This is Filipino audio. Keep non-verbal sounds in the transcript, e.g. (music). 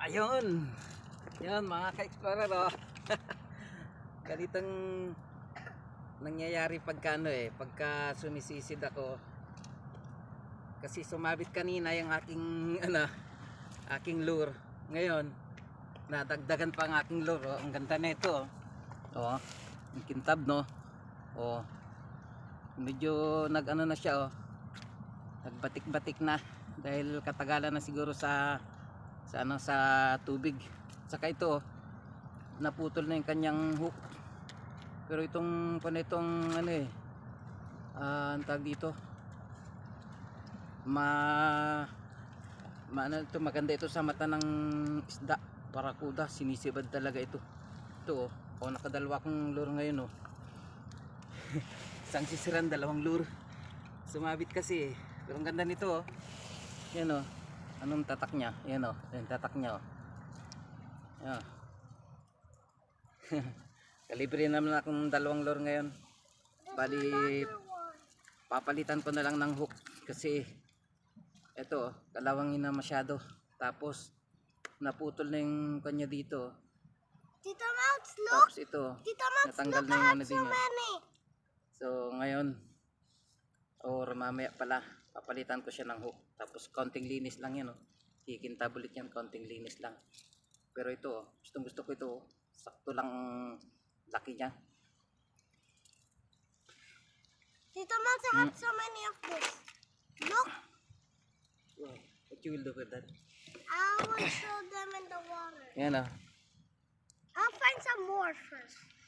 Ayun. Yan mga ka-explorer oh. (laughs) Ganitong nangyayari pagka ano eh, pagka sumisisid ako. Kasi sumabit kanina yung aking (laughs) ano, aking lure. Ngayon, nadagdagan pa ang aking lure. Oh. Ang ganda na ito. Oh. Oh, ang kintab no. Oh. Medyo nag-ano na siya oh. Nagbatik-batik na dahil katagalan na siguro sa sa ano sa tubig. Saka ito naputol na yung kanyang hook. Pero itong panitong ano eh ah, ang tawag dito? Ma ma ano ito maganda ito sa mata ng isda. Barakuda sinisibad talaga ito. Ito oh, oh nakadalawa kong lure ngayon oh. (laughs) Isang sisiran dalawang lure. Sumabit kasi eh. pero ang ganda nito oh. Yan oh anong tatak niya? Yan oh yan tatak niya oh yan. (laughs) Kalibre naman akong dalawang lure ngayon. Bali papalitan ko na lang ng hook kasi eto kalawangin na masyado. Tapos naputol na yung kanya dito. Tita Mouse, look! tapos ito Tita Mouse, natanggal look, na yung ano din so ngayon or mamaya pala papalitan ko siya ng hook tapos konting linis lang yan oh. kikintabulit yan konting linis lang pero ito oh, gustong gusto ko ito oh. sakto lang ang laki niya Tita Mouse, I have so many of this. Look, wow. what you will do with that I will show them in the water. yan oh I'll find some more first.